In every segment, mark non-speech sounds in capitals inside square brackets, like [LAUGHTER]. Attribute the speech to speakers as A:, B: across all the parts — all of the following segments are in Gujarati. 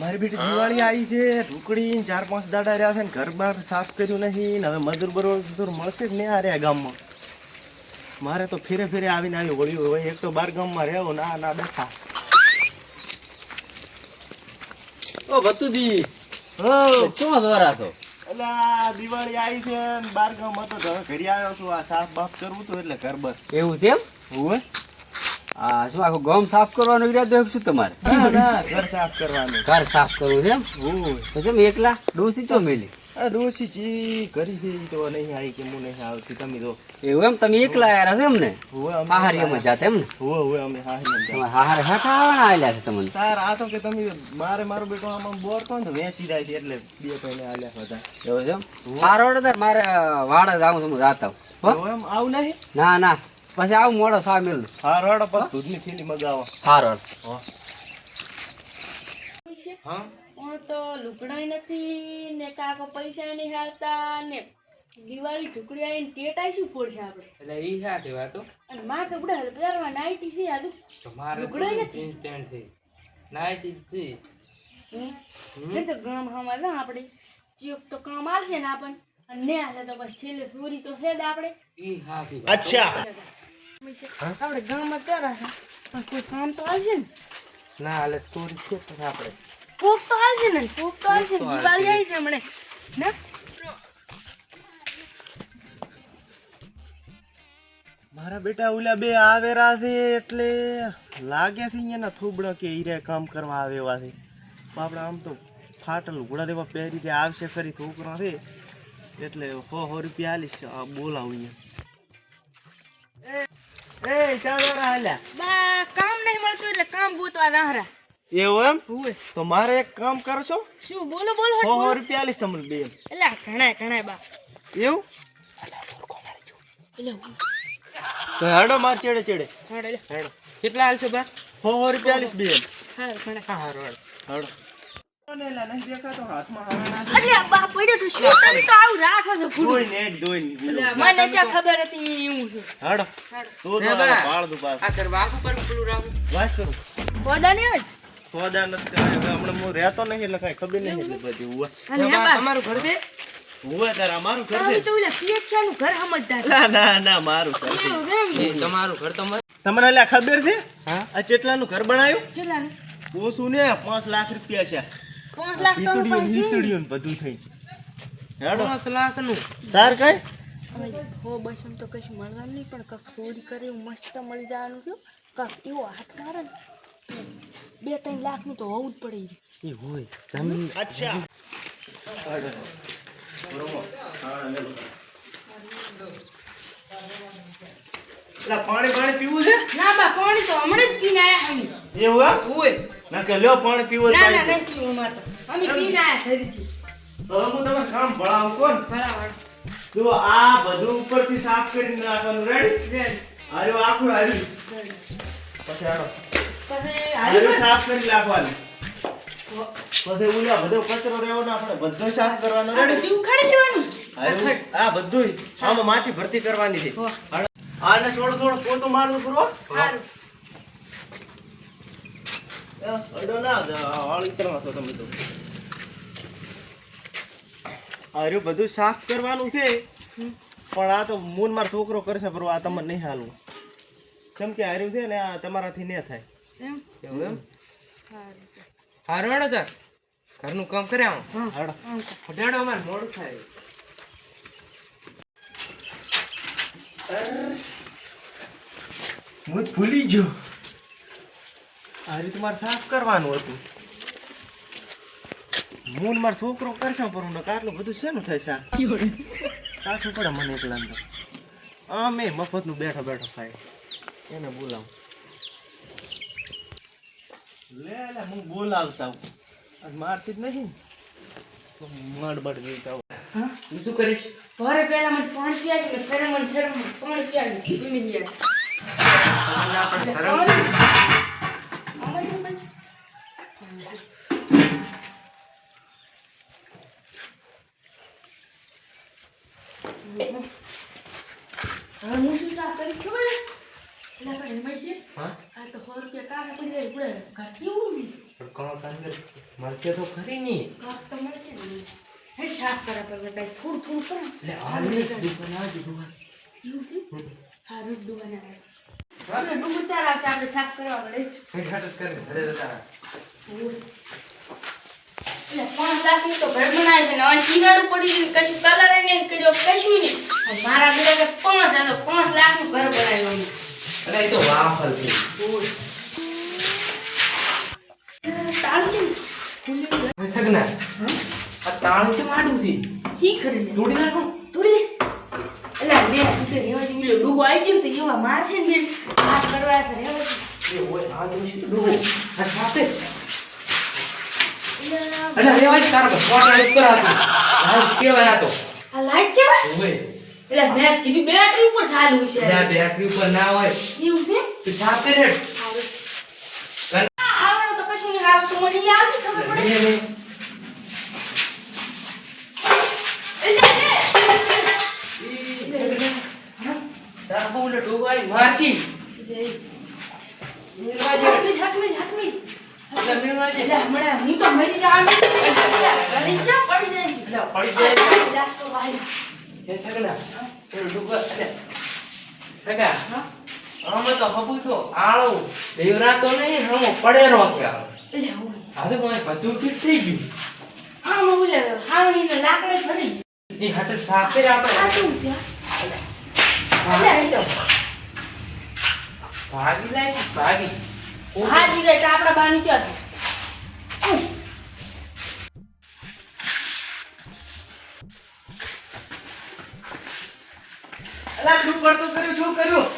A: મારી બેટી દિવાળી આવી છે. ઢુકડી ચાર પાંચ દાડા રહ્યા છે ને ઘર બાર સાફ કર્યું નહીં ને હવે મજૂર બરોબર મળશે જ નહીં આ રહ્યા ગામમાં. મારે તો ફેરે ફેરે આવીને આવી વળ્યું. હોય એક તો બાર ગામમાં રહેવો ના ના બેઠા.
B: ઓ ભતુજી
A: હો
B: શું દ્વારા છો?
A: એટલે દિવાળી આવી છે ને બાર ગામ હતો ઘરે આવ્યો છું. આ સાફ બાફ કરવું હતું એટલે ઘર બસ
B: એવું છે એમ?
A: હોય
B: આ શું આખું ગમ સાફ કરવાનું શું તમારે?
A: ઘર સાફ કરવાનું.
B: ઘર સાફ કરવું છે એમ? તો કેમ એકલા? ડોસી ચો મેલી?
A: ડોસી જી કરી છે તો નહીં આવી કે હું નહીં આવતી તમે તો
B: એવું એમ? તમે એકલા આવ્યા છો એમ ને
A: હોય અમે
B: જાતે એમ ને
A: હોય હોય અમે
B: હાહાર આવવાના છે તમને?
A: તાર આ તો કે તમે મારે મારો બેટો આમાં બોર કોણ તો વેસી જાય છે એટલે બે પૈને આલ્યા હતા
B: એવું છે મારો વાડે જાઉં છું હું જાતા
A: આવું નહીં?
B: ના ના. પછી આવું મોડો સામેલ મેલું
A: હા રડો પછી દૂધની થેલી મગાવો.
B: હારો
C: પણ તો લુકડાઈ નથી ને કાકો પૈસા નહીં હાલતા ને દિવાળી ઢુકડી આવીને ટેટાઈ શું ફોડશે આપણે.
D: એટલે ઈ સાથે વાતો
C: અને મારે તો બધા પહેરવા નાઈટી છે આદુ
D: તો. મારે લુકડાઈ
C: નથી.
D: જીન્સ પેન્ટ છે. નાઈટી છે.
C: હે? એટલે તો ગામ હમાર આપણે. ચિયોક તો કામ આવશે ને આપણને. અને ને તો પછી છેલ્લે ચોરી તો છે જ આપણે
D: ઈ હાથી
A: અચ્છા.
C: આપણે ગામમાં પહેરા છે. પણ કોઈ કામ તો આવશે ને?
D: ના હાલે ચોરી છે તો આપણે
C: કોક તો આવશે ને? કોક તો આવશે ને? દિવાળી આવી છે હમણે. ને?
A: મારા બેટા ઓલા બે આવેરા છે એટલે લાગે છે એના થોબડા કે હીરે કામ કરવા આવે એવા છે. પણ આપણે આમ તો ફાટલ ઘોડા દેવા પહેરી આવશે ખરી છોકરા છે. એટલે સો સો રૂપિયા આલીશ. આ બોલાવું એ હાલ્યા.
C: બા કામ નહીં મળતું એટલે કામ ગોતવા રહરા
A: એવું એમ? તો મારે એક કામ કરશો?
C: શું બોલો બોલો
A: સો સો રૂપિયા આલીશ તમને બે.
C: એટલે ઘણા ઘણા બા.
A: એવું? તો હેડો માર ચેડે ચેડે.
C: હાડે
A: હેડો.
D: કેટલા હાલશો બા?
A: સો સો રૂપિયા આલીશ બે.
C: હાર ઘણા.
D: હા હારો.
A: હેડો. રહેતો નહીં એટલે કાંઈ ખબર નહીં બધી
D: તમારું ઘર
A: તારે અમારું ઘર છે?
C: તો ઓલા નું ઘર સમજદાર
A: ના ના ના મારું ઘર છે.
C: એવું છે એમ ને?
D: એ તમારું ઘર તમારું
A: તમને એટલે ખબર છે?
D: હા?
A: આ ચેટલાનું ઘર બનાવ્યું
C: કેટલાનું
A: ઓછું ને પાંચ લાખ રૂપિયા છે.
C: પાંચ લાખ તો
A: હીતડીયું
C: રૂપિયા છે.
A: હીતડીયું ને બધું થઈ હેડો.
D: પાંચ લાખનું
A: તાર કઈ?
C: હો બસ એમ તો કશું મળવાનું નહીં પણ કક ચોરી કરે એવું મસ્ત મળી જવાનું થયું. કક એવો હાથ મારે ને. બે ત્રણ લાખનું તો હોવું જ પડે
D: એ હોય
A: અચ્છા. પાણી પાણી પીવું છે
C: ના બા પાણી તો હમણાં જ પીને આયા અમે
A: એવું એમ?
C: હોય.
A: ના કે લ્યો પાણી પીવું
C: ના ના નહીં પીવું અમારે અમે પીને આયા ફરીથી
A: તો હું તમને કામ ભણાવું કોણ?
C: બરાબર
A: જો આ બધું ઉપરથી સાફ કરીને નાખવાનું. રેડી
C: રેડી
A: આર્યો આખું આર્યું પછી હાલો.
C: પછી
A: આર્યું સાફ કરી નાખવાનું. પછી બધો કચરો રહેવાનો આપણે બધો સાફ કરવાનો. રેડી
C: બધું ઉખાડી દેવાનું.
A: આ બધું આમાં માટી ભરતી કરવાની છે. આને થોડું થોડું પોતું મારવું પૂરો
C: સારું
A: આર્યું બધું સાફ કરવાનું છે. પણ આ તો મૂન માર છોકરો કરશે પર આ તમને નહીં હાલવું. કેમ કે હાર્યું છે ને આ તમારાથી ને થાય.
C: એમ?
D: એવું એમ? હારો હાડો તાર ઘરનું કામ કરે આમ
A: હાડો.
D: અમારે મોડું થાય.
A: હું ભૂલી ગયો. આ રીતે મારે સાફ કરવાનું હતું. મૂન મારો છોકરો કરશે પણ હું આટલું બધું શેનું થાય સાફ પાછું પડે મને એકલા અંદર. આ મેં મફતનું બેઠો બેઠો ખાય એને બોલાવું. લે લે હું બોલાવતા હું આજ મારતી જ નથી મડ બડ જીવતા હું?
D: તું શું કરીશ?
C: ભરે પહેલા મને પાણી પીવાડી ને શરમ મને શરમ પાણી પીવાડી પીવી ગયા.
D: આપણે શરમ છે
C: હવે હું શું કામ કરીશ ખબર છે? એટલે આપણે એમાંય છે
D: હા
C: આ તો સો રૂપિયા કાઢા પડી જાય પૂરા ઘર કેવું છે?
D: પણ કામ કામ કરે મળશે તો ખરી ની.
C: કાક તો મળશે ને હે શાક કરે પર બેટા થોડું થોડું કરે.
D: એટલે હાલ દુકાન આવજો દુકાન.
C: એવું છે? હારું જ આવે. આપણે ડુંગર ચાર આવશે આપણે શાક કરવા પડે
D: ઘાટ કરે ઘરે જતા
C: એટલે પાંચ લાખનું તો ઘર બનાવે છે ને અને પડી ગયું કશું કલર નહીં કશું કશું નહીં. મારા બેટા પાંચ અને પાંચ લાખનું ઘર બનાવ્યું
D: અરે એ તો વાફલ છે
C: ને
D: સગના આ તાળું કેમ આડું છે?
C: શી કરી લે?
D: તોડી નાખો.
C: થોડી દે. એટલે લે તું રેવા દે. ઓલો ડૂબો આવી ગયો ને તો એવા મારશે ને બેન. હાથ કરવા તો રેવા
D: એ ઓય આ તો છે ડોહો. આ સાપે
C: એટલે
D: રેવા જ તારો ફોટા ઉપર હતો આ કેવાય આ તો.
C: આ લાઈટ કેવાય?
D: ઓય
C: એટલે મેં કીધું બેટરી ઉપર ચાલુ છે.
D: આ બેટરી ઉપર ના હોય.
C: એવું છે?
D: તો સાપે રે
C: હારું. આવડે તો કશું નહીં હારું તો મને યાદ ખબર પડે?
D: ફિટ થઈ ગયું.
C: હા, હું બોલે, હાવણીને લાકડે.
D: એ હાટે સાપે આપણે ભાગી ભાગી.
C: બાની
A: અલા શું કરતું કર્યું શું કર્યું?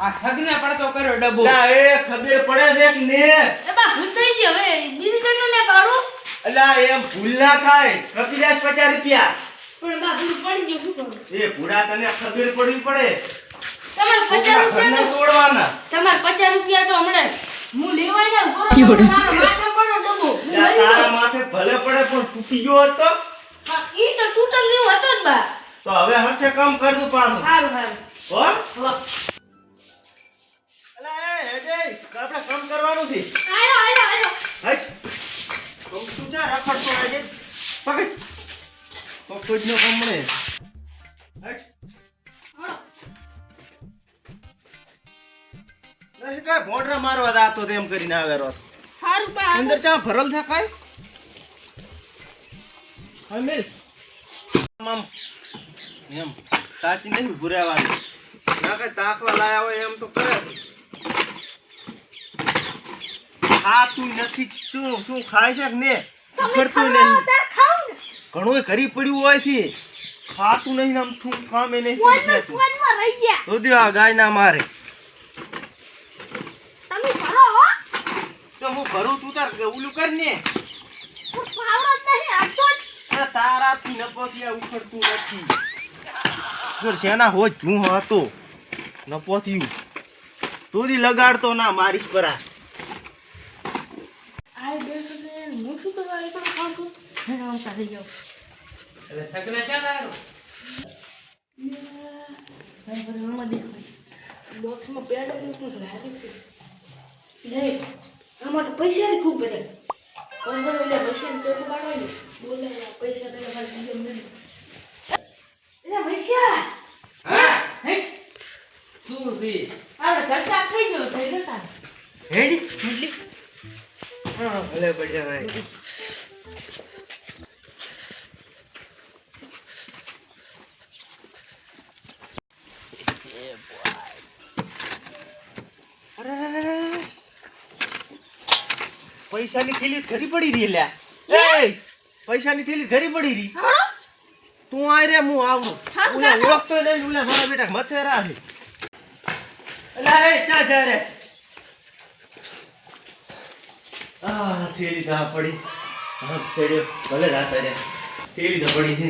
D: આ ઠગને પડતો કર્યો ડબ્બો.
A: અલા એ ખબર પડે છે ને?
C: એ બા ભૂલ થઈ ગઈ હવે. બીજી કઈનું ને પાડું
A: અલા એમ ભૂલ ના થાય. કપિલાસ પચાસ રૂપિયા.
C: પણ બા ભૂલ પડી ગયું શું કરું?
A: એ ભૂડા તને ખબર પડવી પડે.
C: તમાર
A: 50
C: રૂપિયા
A: તોડવાના.
C: તમાર 50 રૂપિયા તો હમણે હું લેવાઈ ને મારા માથે પડો ડબ્બો. હું મરી
A: તારા
C: જાઉં.
A: માથે ભલે પડે પણ તૂટી ગયો હતો.
C: હા, ઈ તો તૂટલ લેવો હતો જ બા.
A: તો હવે હરખે કામ કર દઉં પાણું
C: સારું સારું
A: હો? અલા એ હેડે આપણે કામ કરવાનું છે.
C: આયો આયો આયો.
A: હટ. તો તું જા રખડતો આજે પકડ. તો કોઈ નો કામ નહીં કાંઈ ભોંડરા મારવા જાતો તેમ કરીને આવે રોત
C: સારું બા
A: અંદર ચા ભરલ છે કાંઈ? હા મિલ આમ એમ સાચી નહીં ભૂરાવાની ના કઈ તાકવા લાયા હોય એમ તો કરે. ખાતું નથી શું શું ખાય છે ને ઉખડતું નહીં. ઘણું કરી પડ્યું હોય છે. ખાતું નહીં ને આમ થૂં કામે નહીં કરી દેતું.
C: રહી ગયા.
A: તો દ્યો આ ગાય ના મારે.
C: તમે ભરો હો.
A: તો હું ભરું તું તાર ઓલું કર ને.
C: પાવડો નહીં આપતો
A: અરે તારાથી નપોથી આ ઉખડતું નથી. જો શેના હોય જું હતો નપોથી તું દી લગાડતો ના મારીશ પરા.
C: આ હું શું કરવા એ પણ કામ કરું હે હું ચાલી જાઉં.
D: એટલે સગને ક્યાં
C: પર આમાં દેખાય. બોક્સમાં પેડ હતું લાગે લે આમાં તો પૈસા ખૂબ બધા. કોણ એટલે પૈસા પેલું કાઢો ને બોલે પૈસા તો મારે બીજો મળે એટલે પૈસા
D: હા?
C: હેટ
D: શું છે?
C: આપણે ઘર સાફ થઈ ગયો થઈ ગયો તારે.
A: હેડી. એટલી હા ભલે પડ્યા ભાઈ. પૈસાની થેલી ઘરી પડી રહી લ્યા. એ પૈસાની થેલી ઘરી પડી રહી. તું આ રે હું આવું ઓલા ઓળખતો નહીં ઓલા મારા બેટા મથે રાહે એલા એ ચા જા રે? આ થેલી આ પડી. હા સેડ્યો ભલે રાત રે. થેલી તો પડી છે.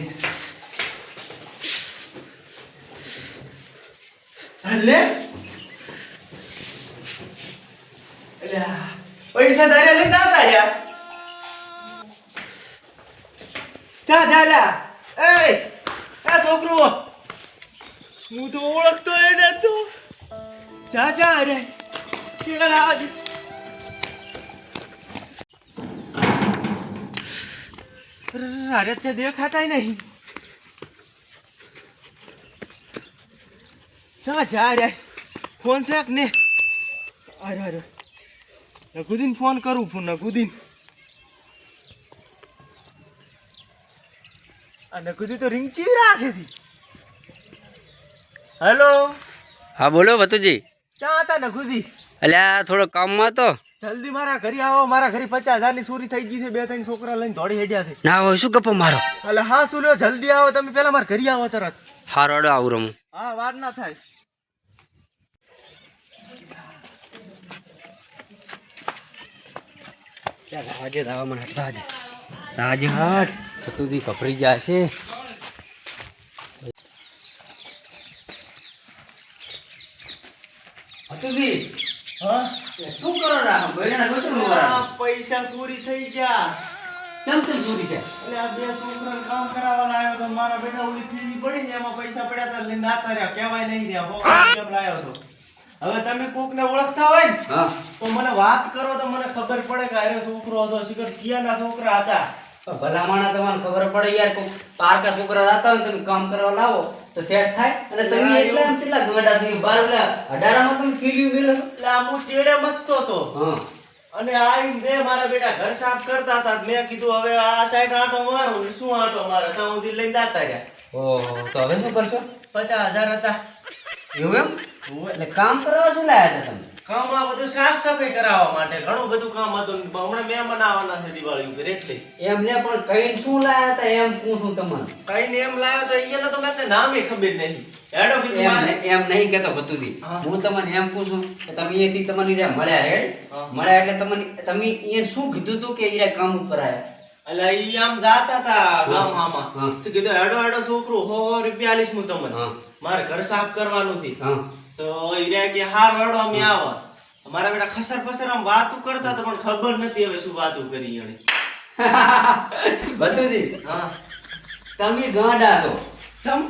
A: હાલે પૈસા તારે લઈને આવતા યાર ચા જા, લા. એ આ છોકરો. હું તો ઓળખતો એ નતો. જા જા રે કેળા લાવજે અરે, તે દેખાતા નહીં. ચા જા રે ફોન છે ને અરે અરે. નકુદીન ફોન કરું ફોન નકુદીન. આ નકુદી તો રિંગ ચી રાખે હતી હેલો?
B: હા બોલો ભતુજી
A: ક્યાં હતા નકુદી?
B: અલ્યા થોડો કામમાં તો
A: જલ્દી મારા ઘરે આવો મારા ઘરે પચાસ હજારની ચોરી થઈ ગઈ છે બે ત્રણ છોકરા લઈને દોડી હેડ્યા છે.
B: ના હોય શું ગપ્પો મારો?
A: એટલે હા શું લ્યો જલ્દી આવો તમે પેલા મારા ઘરે આવો તરત.
B: હારોડો આવું રમું.
A: હા વાર ના થાય.
B: રાજે દાવા મને હટ રાજે રાજે હટ ભતુજી કપરી જશે. શું કરો રા બૈરાના ગોતરું
A: આ પૈસા ચોરી થઈ ગયા.
B: કેમ કેમ ચોરી છે?
A: એટલે આ બે છોકરાને કામ કરાવવા લાવ્યો તો મારા બેટા ઓલી થેલી પડી ને એમાં પૈસા પડ્યા હતા લઈને નાતા રહ્યા. કહેવાય નહીં રહ્યા બહુ કેમ લાવ્યો તો. હવે તમે કોકને ઓળખતા હોય ને તો મને વાત કરો તો મને ખબર પડે કે અરે છોકરો હતો શિખર કિયાના છોકરા હતા.
B: ભલામણા તમને ખબર પડે યાર કોઈ પારકા છોકરા જાતા હોય તમે કામ કરવા લાવો તો સેટ થાય. અને તમે એટલા એમ કેટલા ગમેટા તમે બાર ઓલા અઢારામાં તમે થીલ્યું મેલો
A: એટલે આ હું ચેડે મસ્તો હતો.
B: હા.
A: અને આ દે મારા બેટા ઘર સાફ કરતા હતા મેં કીધું હવે આ સાઈડ આંટો મારું શું આટો મારે? ત્યાં સુધી લઈને દાતા રહ્યા.
B: ઓહો તો હવે શું કરશો?
A: પચાસ હજાર હતા.
B: એવું એમ? એટલે કામ કરવા શું લાયા હતા તમે?
A: કામ આ બધું સાફ સફાઈ કરાવવા માટે. ઘણું બધું કામ હતું હમણાં મહેમાન આવવાના છે દિવાળી ઉપર એટલે.
B: એમને પણ કઈ શું લાયા હતા? એમ પૂછું તમને.
A: કઈ એમ લાવ્યો તો અહીંયા તો મને નામે ખબર નહીં. હેડો કીધું
B: એમ એમ નહીં કેતો ભતુજી
A: હા.
B: હું તમને એમ પૂછું કે તમે અહીંયાથી તમને મળ્યા રેડી મળ્યા એટલે તમને તમે અહીંયા શું કીધું તું કે અહીંયા કામ ઉપર આયા
A: એટલે ઈ આમ જાતા તા ગામ આમાં તો કીધું હેડો હેડો છોકરો હો હો રૂપિયા આલીશ હું તમને.
B: હા.
A: મારે ઘર સાફ કરવાનું
B: હા.
A: તો ઈ રે કે હાર હેડો અમે આવ. મારા બેટા ખસર પસર આમ વાતું કરતા તો પણ ખબર નથી હવે શું વાતું કરી એને [LAUGHS]
B: બતુજી
A: હા.
B: તમે ગાંડા છો.
A: ચમ?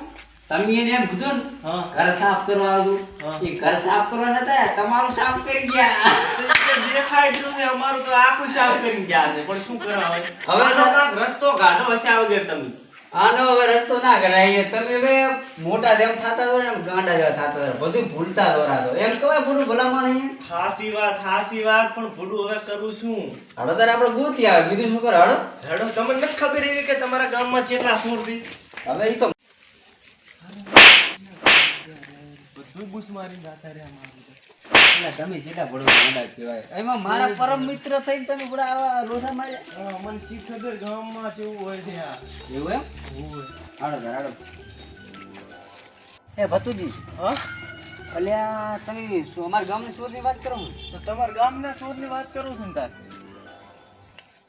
B: તમે એને એમ કીધું ને ઘર સાફ કરવા
A: હા.
B: એ ઘર સાફ કરવા નતા તમારું સાફ કરી ગયા. [LAUGHS]
A: દેખાય જ છે અમારું તો આખું સાફ કરીને ગયા છે. પણ શું કરવા હવે?
B: હવે
A: આનો કાંઈક રસ્તો કાઢો હશે આ વગર તમે.
B: આનો હવે રસ્તો ના કરાય તમે હવે મોટા જેમ થતા દો ને ગાંડા જેવા થતા દો બધું ભૂલતા દોરાતો એમ કહેવાય પૂરું ભલામણ અહીંયા?
A: ખાસી વાત ખાસી વાત પણ ભૂલું હવે કરું છું.
B: હડો તારે આપણે ગોતી આવે. બીજું શું કરે હડો
A: હેડો તમને નથી ખબર એવી કે તમારા ગામમાં કેટલા સુરતી
B: હવે એ તો
A: બધું બુસ મારી જાતા રહ્યા મારું
B: એટલે તમે જેટલા ભડો ગાંડા કહેવાય. એમાં મારા પરમ મિત્ર થઈને તમે બધા આવા લોથા માર્યા?
A: મને શી ખબર ગામમાં કેવું હોય છે આ.
B: એવું એમ? હાડો તાર હાડો એ ભતુજી
A: હા?
B: અલ્યા તમે શું અમારા ગામની સોરની વાત કરો
A: તો તમારા ગામના સોરની વાત કરું છું ને તાર.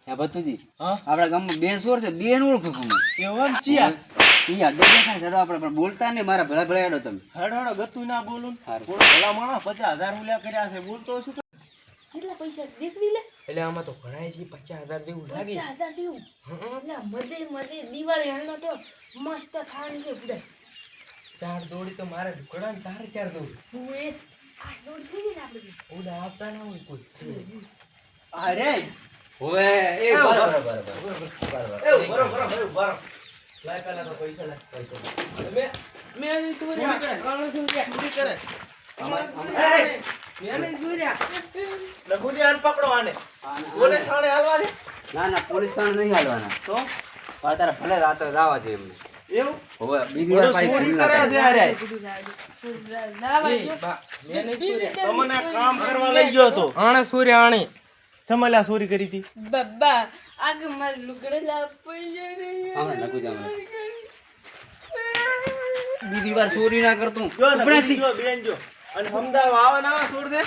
B: હે ભતુજી
A: હા?
B: આપણા ગામમાં બે સોર છે બે ને ઓળખું છું
A: એવું એમ ચિયા?
B: ઈ અડ્ડો દેખાય ચડો આપણે પણ બોલતા નહીં મારા ભલા ભલા હેડો તમે.
A: હેડો હેડો ગતું ના બોલું. ભલા માણસ પચાસ હજાર ઉલ્યા કર્યા છે બોલતો છું
C: કેટલા પૈસા દેખવી લે.
D: એટલે આમાં તો ઘણા છે પચાસ હજાર દેવું લાગે.
C: પચાસ હજાર દેવું એટલે મજે મજે દિવાળી હાલનો તો મસ્ત ખાવાની છે પૂરા
D: ચાર દોડી તો મારે ઘણા ને તારે ચાર દોડી.
C: હું એ આ દોડ થઈ ગઈ ને આપણે
D: ઓલા આપતા ના હોય કોઈ.
A: અરે
B: એ
A: બરાબર
B: બરાબર
A: બરાબર
B: બરાબર
A: એ બરો બરો બરો બરો લાય પેલા તો પૈસા લાય.
D: મેં મેં
A: કરે. હાલ પકડો આને. બોલે થાણે હાલવા દે.
B: ના ના પોલીસ થાણે નહીં હાલવાના.
A: તો?
B: પણ તારે ભલે રાત્રે દાવા છે એમને.
A: એવું?
B: હવે બીજી વાર પાછી
A: ચોરી
B: ના
A: કરે
B: થાય.
A: છે અરે
C: લાવા
D: એ બા, મેં નહીં દોર્યા
A: તમને કામ કરવા લઈ ગયો તો
D: આણે સૂર્ય આણે.
A: તમારે ચોરી કરી હતી?
C: બાબા આગ મારે
B: લુગડા. બીજી વાર ચોરી ના કરતું
A: જો બેન જો. અને હમદાવા આવા ના છોડ દે